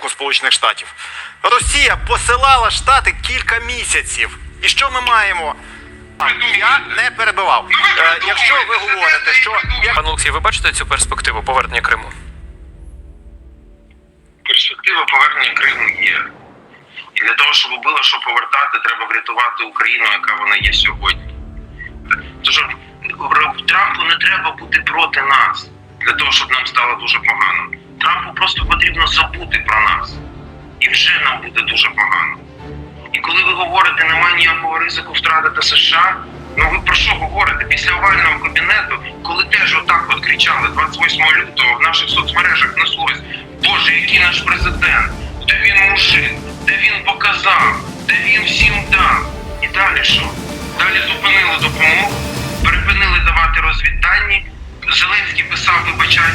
руку Сполучених Штатів. Росія посилала штати кілька місяців. І що ми маємо? Я не перебивав. Е, якщо ви говорите, що Пане Олексій, ви бачите цю перспективу повернення Криму? перспектива повернення Криму є. І для того, щоб було що повертати, треба врятувати Україну, яка вона є сьогодні. Тож Трампу не треба бути проти нас для того, щоб нам стало дуже погано. Трампу просто потрібно забути про вже нам буде дуже погано. І коли ви говорите, немає ніякого ризику втратити США, ну ви про що говорите? Після овального кабінету, коли теж отак от кричали 28 лютого в наших соцмережах неслось, Боже, який наш президент, де він мужик, де він показав, де він всім дав. І далі що? Далі зупинили допомогу, припинили давати розвіддані. Зеленський писав вибачальний